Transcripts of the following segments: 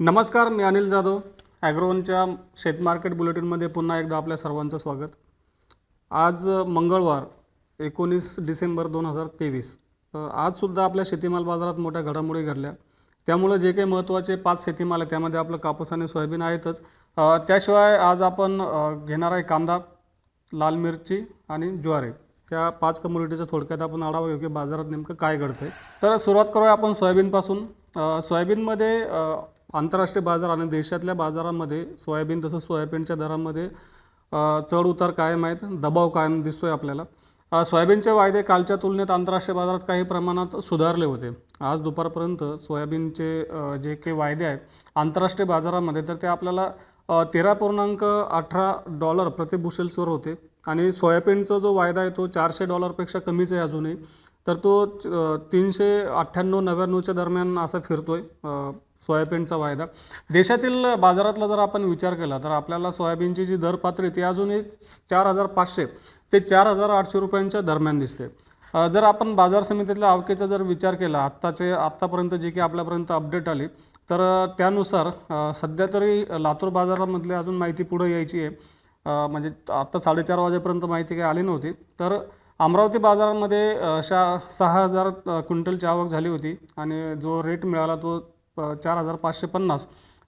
नमस्कार मी अनिल जाधव. ॲग्रोनच्या शेत मार्केट बुलेटिनमध्ये पुन्हा एकदा आपल्या सर्वांचं स्वागत. आज मंगळवार एकोणीस डिसेंबर दोन हजार तेवीस. आजसुद्धा आपल्या शेतीमाल बाजारात मोठ्या घडामोडी घडल्या. त्यामुळं जे काही महत्त्वाचे पाच शेतीमाल आहे त्यामध्ये आपलं कापूस आणि सोयाबीन आहेतच. त्याशिवाय आज आपण घेणार आहे कांदा लाल मिरची आणि ज्वारी. त्या पाच कम्युनिटीचा थोडक्यात आपण आढावा घेऊ की बाजारात नेमकं काय घडतं तर सुरुवात करूया आपण सोयाबीनपासून. सोयाबीनमध्ये आंतरराष्ट्रीय बाजार आणि देशातल्या बाजारामध्ये सोयाबीन तसंच सोयाबीनच्या दरामध्ये चढ उतार कायम आहेत दबाव कायम दिसतोय आपल्याला. सोयाबीनचे वायदे कालच्या तुलनेत आंतरराष्ट्रीय बाजारात काही प्रमाणात सुधारले होते. आज दुपारपर्यंत सोयाबीनचे जे काही वायदे आहेत आंतरराष्ट्रीय बाजारामध्ये तर ते आपल्याला तेरा पूर्णांक अठरा डॉलर प्रति बुशेल्सवर होते. आणि सोयाबीनचा जो वायदा आहे तो चारशे डॉलरपेक्षा कमीच आहे अजूनही. तर तो तीनशे अठ्ठ्याण्णव नव्याण्णवच्या दरम्यान असा फिरतो आहे सोयाबीनचा वायदा. देशातील बाजारातला जर आपण विचार केला तर आपल्याला सोयाबीनची जी दर पातळी ती अजूनही चार हजार पाचशे ते चार हजार आठशे रुपयांच्या दरम्यान दिसते. जर आपण बाजार समितीतल्या आवकेचा जर विचार केला आत्ताचे आत्तापर्यंत जे की आपल्यापर्यंत अपडेट आली तर त्यानुसार सध्या तरी लातूर बाजारामधली अजून माहिती पुढे यायची आहे. म्हणजे आत्ता साडेचार वाजेपर्यंत माहिती काही आली नव्हती. तर अमरावती बाजारामध्ये शा सहा हजार क्विंटलची आवक झाली होती आणि जो रेट मिळाला तो चार हजार पाचशे पन्नास.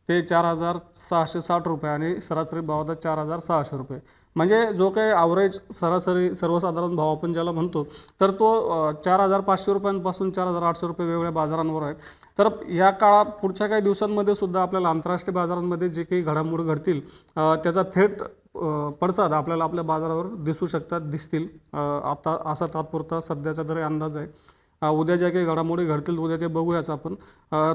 ते चार हजार सहाशे साठ रुपये आणि सरासरी भाव होता चार हजार सहाशे रुपये. म्हणजे जो काही ॲव्हरेज सरासरी सर्वसाधारण भाव आपण ज्याला म्हणतो तर तो चार हजार पाचशे रुपयांपासून चार हजार आठशे रुपये वेगवेगळ्या बाजारांवर आहे. तर या काळात पुढच्या काही दिवसांमध्ये सुद्धा आपल्याला आंतरराष्ट्रीय बाजारांमध्ये जे काही घडामोडी घडतील त्याचा थेट पडसाद आपल्याला आपल्या बाजारावर दिसू शकतात दिसतील. आता असा तात्पुरता सध्याचा तरी अंदाज आहे. उद्या ज्या काही घडामोडी घडतील उद्या ते बघूयाच आपण.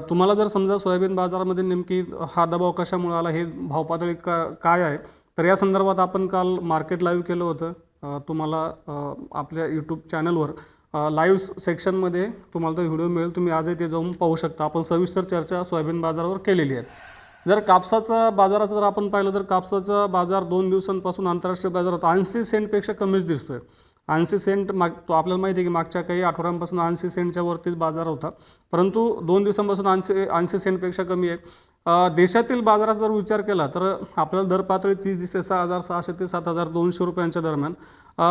तुम्हाला जर समजा सोयाबीन बाजारामध्ये नेमकी हा दबाव कशामुळे आला हे भावपातळी का काय आहे? तर या संदर्भात आपण काल मार्केट लाईव्ह केलं होतं. तुम्हाला आपल्या यूट्यूब चॅनलवर लाईव्ह सेक्शनमध्ये तुम्हाला तो व्हिडिओ मिळेल. तुम्ही आजही ते जाऊन पाहू शकता. आपण सविस्तर चर्चा सोयाबीन बाजारावर केलेली आहे. जर कापसाचा बाजाराचं जर आपण पाहिलं तर कापसाचा बाजार दोन दिवसांपासून आंतरराष्ट्रीय बाजारात ऐंशी सेंटपेक्षा कमीच दिसतोय. ऐंशी सेंट माग तो आपल्याला माहिती आहे की मागच्या काही आठवड्यांपासून ऐंशी सेंटच्या वरतीच बाजार होता. परंतु दोन दिवसांपासून ऐंशी ऐंशी सेंटपेक्षा कमी आहे. देशातील बाजारात जर विचार केला तर आपल्याला दर पातळी तीस दिसते सहा हजार सहाशे ते सात हजार दोनशे रुपयांच्या दरम्यान.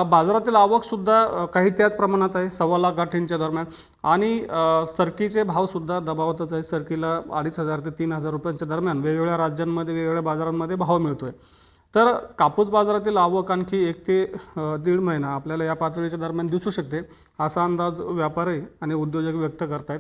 बाजारातील आवकसुद्धा काही त्याच प्रमाणात आहे सव्वा लाख गाठींच्या दरम्यान. आणि सरकीचे भावसुद्धा दबावतच आहे. सरकीला अडीच हजार ते तीन हजार रुपयांच्या दरम्यान वेगवेगळ्या राज्यांमध्ये वेगवेगळ्या बाजारांमध्ये भाव मिळतो आहे तर कापूस बाजारातील आवक आणखी एक ते दीड महिना आपल्याला या पातळीच्या दरम्यान दिसू शकते असा अंदाज व्यापारी आणि उद्योजक व्यक्त करतायत.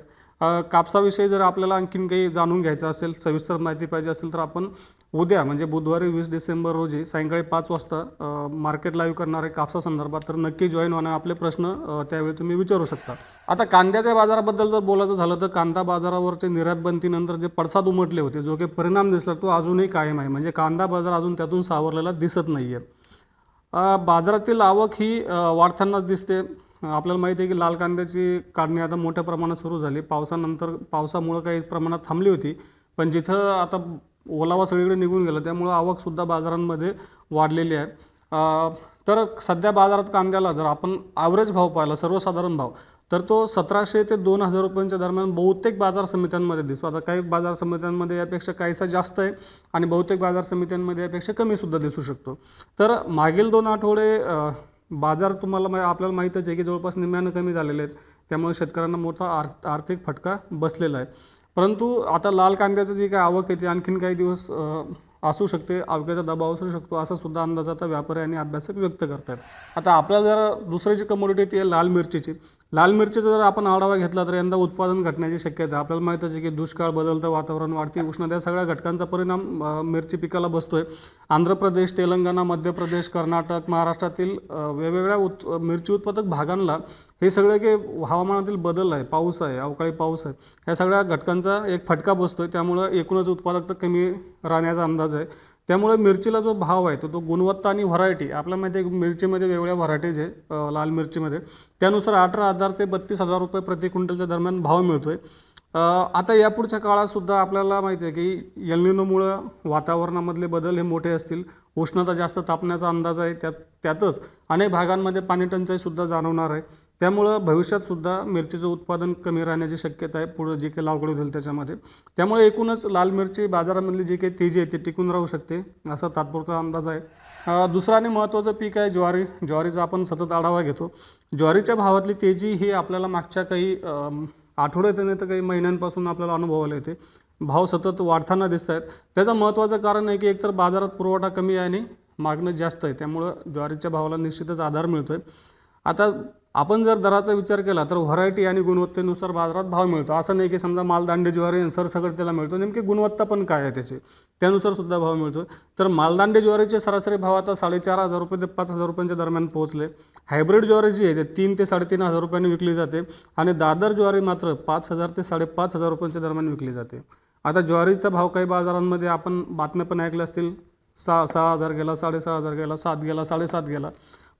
कापसाविषयी जर आपल्याला आणखीन काही जाणून घ्यायचं असेल सविस्तर माहिती पाहिजे असेल तर आपण उद्या म्हणजे बुधवारी वीस डिसेंबर रोजी सायंकाळी पाच वाजता मार्केट लाईव्ह करणार आहे कापसासंदर्भात तर नक्की जॉईन होणार आपले प्रश्न त्यावेळी तुम्ही विचारू शकता. आता कांद्याच्या बाजाराबद्दल जर बोलायचं झालं तर कांदा बाजारावरचे निर्यातबंतीनंतर जे पडसाद उमटले होते जो काही परिणाम दिसला तो अजूनही कायम आहे. म्हणजे कांदा बाजार अजून त्यातून सावरलेला दिसत नाही आहे बाजारातील आवक ही वाढतानाच दिसते. आपल्याला माहिती आहे की लाल कांद्याची काढणी आता मोठ्या प्रमाणात सुरू झाली. पावसानंतर पावसामुळं काही प्रमाणात थांबली होती. पण जिथं आता ओलावा सगळीकडे निघून गेला. त्यामुळं आवकसुद्धा बाजारांमध्ये वाढलेली आहे. तर सध्या बाजारात कांद्याला जर आपण ॲव्हरेज भाव पाहिला सर्वसाधारण भाव तर तो सतराशे ते दोन हजार रुपयांच्या दरम्यान बहुतेक बाजार समित्यांमध्ये दिसतो. आता काही बाजार समित्यांमध्ये यापेक्षा काहीसा जास्त आहे आणि बहुतेक बाजार समित्यांमध्ये यापेक्षा कमीसुद्धा दिसू शकतो. तर मागील दोन आठवडे बाजार तुम्हाला मा आपल्याला माहीतच आहे की जवळपास निम्म्यानं कमी झालेले आहेत. त्यामुळे शेतकऱ्यांना मोठा आर आर्थिक फटका बसलेला आहे. परंतु आता लाल कांद्याचं जी काही आवक आहे ती आणखीन काही दिवस असू शकते आवक्याचा दबाव असू शकतो असा सुद्धा अंदाज आता व्यापारी आणि अभ्यासक व्यक्त करतात आता आपल्याला जर दुसरी जी कमोडिटी ती आहे लाल मिरचीची लाल मिरचीचा जर आपण आढावा घेतला तर यंदा उत्पादन घटण्याची शक्यता आहे. आपल्याला माहीतच आहे की दुष्काळ बदलतं वातावरण वाढती उष्णता या सगळ्या घटकांचा परिणाम मिरची पिकाला बसतोय. आंध्र प्रदेश तेलंगणा मध्य प्रदेश कर्नाटक महाराष्ट्रातील वेगवेगळ्या उत् मिरची उत्पादक भागांना हे सगळे काही हवामानातील बदल आहे पाऊस आहे अवकाळी पाऊस आहे ह्या सगळ्या घटकांचा एक फटका बसतोय. त्यामुळं एकूणच उत्पादकता कमी राहण्याचा अंदाज आहे. त्यामुळे मिरचीला जो भाव आहे तो तो गुणवत्ता आणि व्हरायटी आपल्या माहिती आहे मिरचीमध्ये वेगवेगळ्या व्हरायटीज आहे लाल मिरचीमध्ये. त्यानुसार अठरा हजार ते बत्तीस हजार रुपये प्रति क्विंटलच्या दरम्यान भाव मिळतो आहे आता यापुढच्या काळातसुद्धा आपल्याला माहिती आहे की एलनिनोमुळं वातावरणामधले बदल हे मोठे असतील. उष्णता जास्त तापण्याचा अंदाज आहे त्यात त्यातच अनेक भागांमध्ये पाणी टंचाईसुद्धा जाणवणार आहे. त्यामुळं भविष्यातसुद्धा मिरचीचं उत्पादन कमी राहण्याची शक्यता आहे. पुढं जे काही लागवड होईल त्याच्यामध्ये. त्यामुळे एकूणच लाल मिरची बाजारामधली जी काही तेजी आहे ती टिकून राहू शकते असा तात्पुरता अंदाज आहे. दुसरं आणि महत्त्वाचं पीक आहे ज्वारी. ज्वारीचा आपण सतत आढावा घेतो. ज्वारीच्या भावातली तेजी ही आपल्याला मागच्या काही आठवड्यात नाही तर काही महिन्यांपासून आपल्याला अनुभवायला येते. भाव सतत वाढताना दिसत आहेत त्याचं महत्त्वाचं कारण आहे की एकतर बाजारात पुरवठा कमी आहे आणि मागणं जास्त आहे. त्यामुळं ज्वारीच्या भावाला निश्चितच आधार मिळतो आहे आता आपण जर दराचा विचार केला तर व्हरायटी आणि गुणवत्तेनुसार बाजारात भाव मिळतो. असं नाही की समजा मालदांडे ज्वारी सर सगळं त्याला मिळतो. नेमकी गुणवत्ता पण काय आहे त्याची? त्यानुसार सुद्धा भाव मिळतो. तर मालदांडे ज्वारीचे सरासरी भाव आता साडेचार हजार रुपये ते पाच हजार रुपयांच्या दरम्यान पोहोचले. हायब्रिड ज्वारी जी आहे ते तीन ते साडेतीन हजार रुपयांनी विकली जाते आणि दादर ज्वारी मात्र पाच हजार ते साडेपाच हजार रुपयांच्या दरम्यान विकली जाते. आता ज्वारीचा भाव काही बाजारांमध्ये आपण बातम्या पण ऐकल्या असतील. सहा सहा हजार गेला साडेसहा हजार गेला सात गेला साडेसात गेला.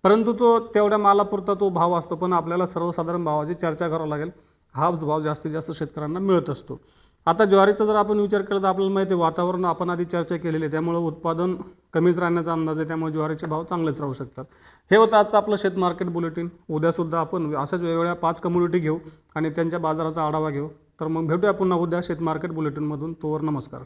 परंतु तो तेवढ्या मालापुरता तो भाव असतो पण आपल्याला सर्वसाधारण भावाची चर्चा करावं लागेल. हाच भाव जास्तीत जास्त शेतकऱ्यांना मिळत असतो. आता ज्वारीचा जर आपण विचार केला तर आपल्याला माहिती आहे वातावरण आपण आधी चर्चा केलेली आहे त्यामुळे उत्पादन कमीच राहण्याचा अंदाज आहे त्यामुळे ज्वारीचे भाव चांगलेच राहू शकतात. हे होतं आजचं आपलं शेत मार्केट बुलेटिन. उद्यासुद्धा आपण अशाच वेगवेगळ्या पाच कम्युनिटी घेऊ आणि त्यांच्या बाजाराचा आढावा घेऊ. तर मग भेटूया पुन्हा उद्या शेत मार्केट बुलेटिनमधून. तोवर नमस्कार.